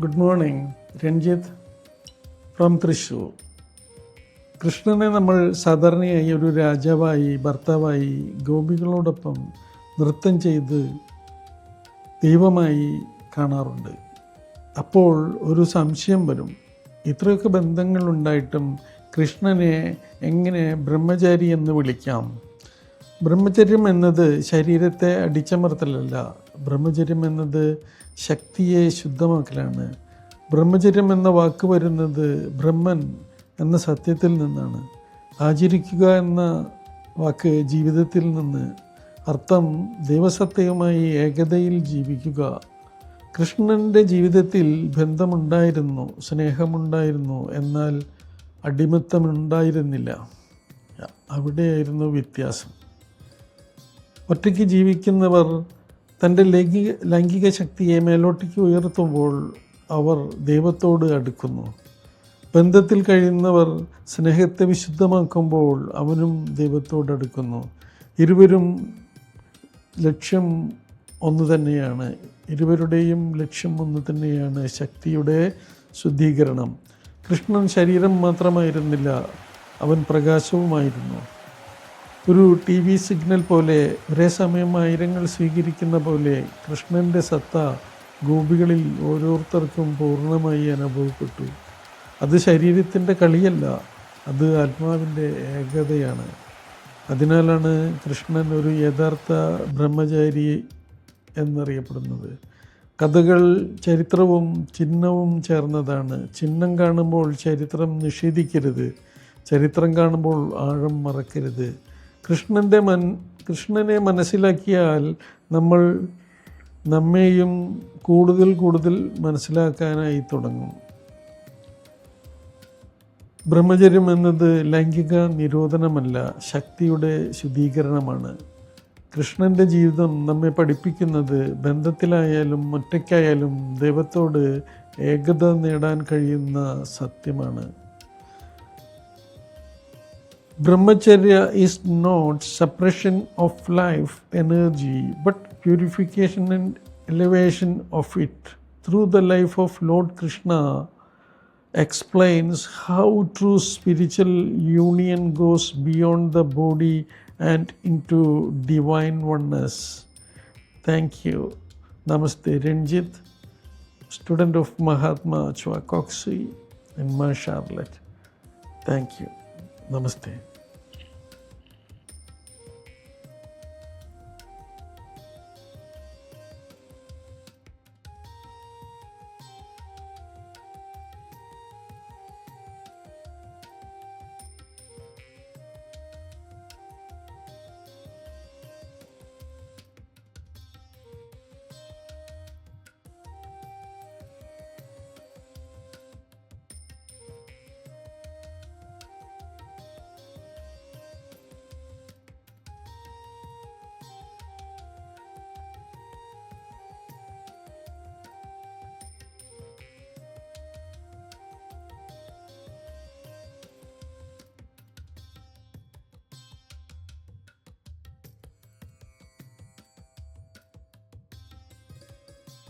Good morning Ranjith from Thrissur. കൃഷ്ണനെ നമ്മൾ സാധാരണയായി ഒരു രാജാവായി ഭർത്താവായി ഗോപികളോടൊപ്പം നൃത്തം ചെയ്ത് ദൈവമായി കാണാറുണ്ട്. അപ്പോൾ ഒരു സംശയം വരും ഇത്രയൊക്കെ ബന്ധങ്ങളുണ്ടായിട്ടും കൃഷ്ണനെ എങ്ങനെ ബ്രഹ്മചാരി എന്ന് വിളിക്കാം? ബ്രഹ്മചര്യം എന്നത് ശരീരത്തെ അടിച്ചമർത്തലല്ല. ബ്രഹ്മചര്യം എന്നത് ശക്തിയെ ശുദ്ധമാക്കലാണ്. ബ്രഹ്മചര്യം എന്ന വാക്ക് വരുന്നത് ബ്രഹ്മൻ എന്ന സത്യത്തിൽ നിന്നാണ്. ആചരിക്കുക എന്ന വാക്ക് ജീവിതത്തിൽ നിന്ന്. അർത്ഥം ദൈവസത്യവുമായി ഏകതയിൽ ജീവിക്കുക. കൃഷ്ണന്റെ ജീവിതത്തിൽ ബന്ധമുണ്ടായിരുന്നു സ്നേഹമുണ്ടായിരുന്നു എന്നാൽ അടിമത്തമുണ്ടായിരുന്നില്ല. അവിടെയായിരുന്നു വ്യത്യാസം. ഒറ്റയ്ക്ക് ജീവിക്കുന്നവർ തന്റെ ലൈംഗിക ലൈംഗിക ശക്തിയെ മേലോട്ടേക്ക് ഉയർത്തുമ്പോൾ അവർ ദൈവത്തോട് അടുക്കുന്നു. ബന്ധത്തിൽ കഴിയുന്നവർ സ്നേഹത്തെ വിശുദ്ധമാക്കുമ്പോൾ അവനും ദൈവത്തോട് അടുക്കുന്നു. ഇരുവരും ലക്ഷ്യം ഒന്ന് തന്നെയാണ്. ഇരുവരുടെയും ലക്ഷ്യം ഒന്ന് തന്നെയാണ് ശക്തിയുടെ ശുദ്ധീകരണം. കൃഷ്ണൻ ശരീരം മാത്രമായിരുന്നില്ല അവൻ പ്രകാശവുമായിരുന്നു. ഒരു ടി വി സിഗ്നൽ പോലെ ഒരേ സമയം ആയിരങ്ങൾ സ്വീകരിക്കുന്ന പോലെ കൃഷ്ണന്റെ സത്ത ഗോപികളിൽ ഓരോരുത്തർക്കും പൂർണമായി അനുഭവപ്പെട്ടു. അത് ശരീരത്തിന്റെ കളിയല്ല അത് ആത്മാവിന്റെ ഏകതയാണ്. അതിനാലാണ് കൃഷ്ണൻ ഒരു യഥാർത്ഥ ബ്രഹ്മചാരി എന്നറിയപ്പെടുന്നത്. കഥകൾ ചരിത്രവും ചിഹ്നവും ചേർന്നതാണ്. ചിഹ്നം കാണുമ്പോൾ ചരിത്രം നിഷേധിക്കരുത് ചരിത്രം കാണുമ്പോൾ ആഴം മറക്കരുത്. കൃഷ്ണന്റെ മൻ കൃഷ്ണനെ മനസ്സിലാക്കിയാൽ നമ്മൾ നമ്മെയും കൂടുതൽ കൂടുതൽ മനസ്സിലാക്കാനായി തുടങ്ങും. ബ്രഹ്മചര്യം എന്നത് ലൈംഗിക നിരോധനമല്ല ശക്തിയുടെ ശുദ്ധീകരണമാണ്. കൃഷ്ണന്റെ ജീവിതം നമ്മെ പഠിപ്പിക്കുന്നത് ബന്ധത്തിലായാലും ഒറ്റയ്ക്കായാലും ദൈവത്തോട് ഏകത നേടാൻ കഴിയുന്ന സത്യമാണ്. Brahmacharya is not suppression of life energy, but purification and elevation of it. Through the life of Lord Krishna explains how true spiritual union goes beyond the body and into divine oneness. Thank you. Namaste, Ranjit, student of Mahatma Chwakoksi and Ma Charlotte. Thank you. Namastê.